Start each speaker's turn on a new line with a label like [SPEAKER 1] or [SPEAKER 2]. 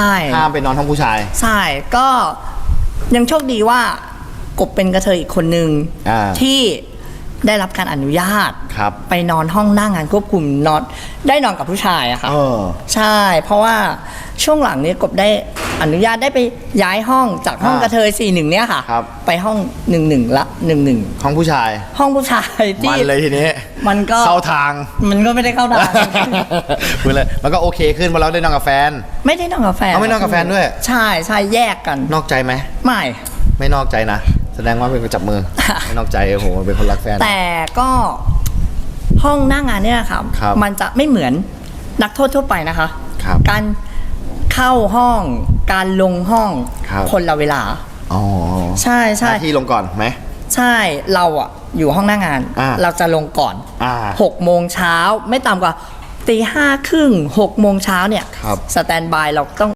[SPEAKER 1] ใช่
[SPEAKER 2] ห้ามไปนอนห้องผู้ชาย
[SPEAKER 1] ใช่ก็ยังโชคดีว่ากบเป็นกระเทยอีกคนนึง
[SPEAKER 2] อ่า
[SPEAKER 1] ที่ได้รับการอนุญาต
[SPEAKER 2] ครับ
[SPEAKER 1] ไปนอนห้องหน้างานควบคุมนอนได้นอนกับผู้ชายอะค่ะ
[SPEAKER 2] เออ
[SPEAKER 1] ใช่ เพราะว่าช่วงหลังนี้กบได้ อนุญาตได้ไปย้ายห้องจากห้อง
[SPEAKER 2] อ่าก
[SPEAKER 1] ระเทยสี่หนึ่งเนี่ยค่ะ
[SPEAKER 2] ครับ
[SPEAKER 1] ไปห้องหนึ่งหนึ่งละหนึ่งหนึ่ง
[SPEAKER 2] ห้องผู้ชาย
[SPEAKER 1] ห้องผู้ชายที่
[SPEAKER 2] มันเลยทีนี้
[SPEAKER 1] มันก็
[SPEAKER 2] เข้าทาง
[SPEAKER 1] มันก็ไม่ได้เข้าทาง
[SPEAKER 2] พูดเลยมันก็โอเคขึ้นเพราะเราได้นอนกับแฟน
[SPEAKER 1] ไม่ได้นอนกับแฟน
[SPEAKER 2] เอาไม่นอนกับแฟนด้วย
[SPEAKER 1] ใช่ใช่แยกกัน
[SPEAKER 2] นอกใจไหม
[SPEAKER 1] ไม่
[SPEAKER 2] ไม่นอกใจนะ แสดงว่าเป็นคนจับมือ ไม่นอกใจโอ้โหเป็นคนรักแฟน
[SPEAKER 1] แต่ก็ห้องหน้างานเนี่ยค่ะ
[SPEAKER 2] ครับ
[SPEAKER 1] มันจะไม่เหมือนนักโทษทั่วไปนะคะ
[SPEAKER 2] ครับ
[SPEAKER 1] การเข้าห้อง การลงห้อง
[SPEAKER 2] ครับ
[SPEAKER 1] คนละเวลา
[SPEAKER 2] อ๋อ
[SPEAKER 1] ใช่ใช่
[SPEAKER 2] หน้าที่ลงก่อนไหม
[SPEAKER 1] ใช่เราอะอยู่ห้องหน้างาน
[SPEAKER 2] อ่า
[SPEAKER 1] เราจะลงก่อน
[SPEAKER 2] อ่า
[SPEAKER 1] หกโมงเช้าไม่ต่ำกว่าตีห้าครึ่งหกโมงเช้าเนี่ย
[SPEAKER 2] ครับ
[SPEAKER 1] สแตนบายเราต้อง